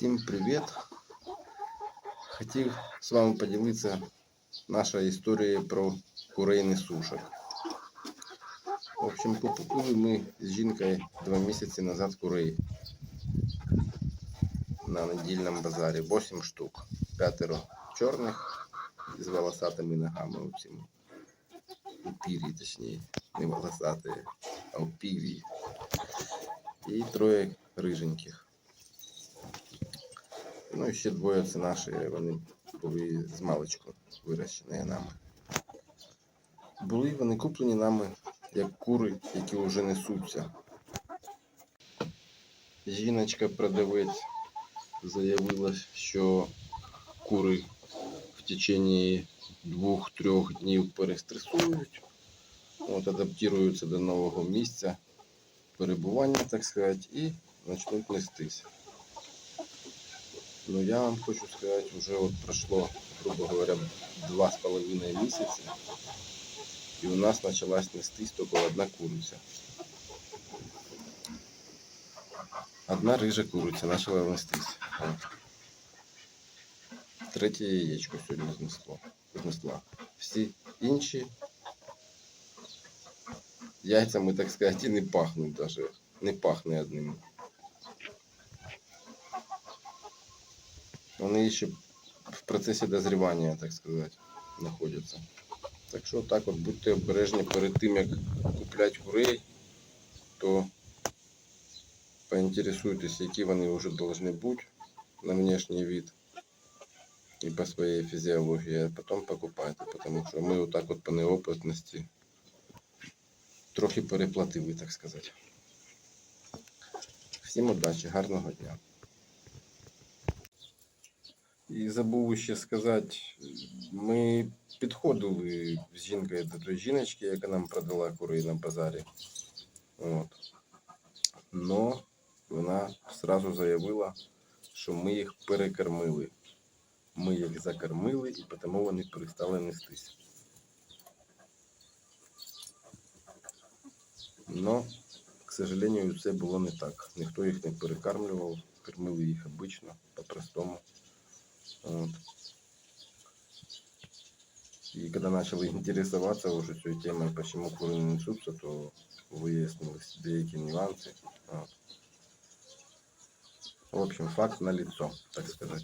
Всім привіт! Хотів з вами поділитися нашою історією про курейний сушок. В общем, купили ми з жінкою два місяці назад курей на недільному базарі. 8 штук. П'ятеро чорних з волосатими ногами. В общем, у пір'ї, точніше, не волосаті, а у пір'ї. І троє риженьких. Ну і ще двоє це наші, вони були з маличку вирощені нами. Були вони куплені нами як кури, які вже несуться. Жіночка продавець заявила, що кури в течение двох-трьох днів перестресують, от, адаптуються до нового місця перебування, так сказати, і почнуть нестись. Ну, я вам хочу сказать, уже вот прошло, грубо говоря, два с половиной месяца, и у нас началась нестись только одна курица. Одна рыжая курица начала нестись. Третє яєчко сьогодні знесло. знесла. Всі інші яйцями, так сказати, і не пахнуть даже. Не пахне одним. Вони ще в процесі дозрівання, так сказати, знаходяться. Так що так от будьте обережні перед тим, як купляти курей, то поінтересуйтесь, які вони вже повинні бути на внешній вид і по своїй фізіології, а потім покупайте, тому що ми отак от по неопитності трохи переплатили, так сказати. Всім удачі, гарного дня. І забув ще сказати, ми підходили з жінкою до тої жіночки, яка нам продала курей на базарі. От. Но вона сразу заявила, що ми їх перекормили. Ми їх закормили і тому вони перестали нестись. Но, к сожалению, це було не так. Ніхто їх не перекармлював, кормили їх обично, по-простому. И когда начал интересоваться уже этой темой, почему куры не несутся, то выяснилось деякі нюансы. Вот. В общем, факт на лицо, так сказать.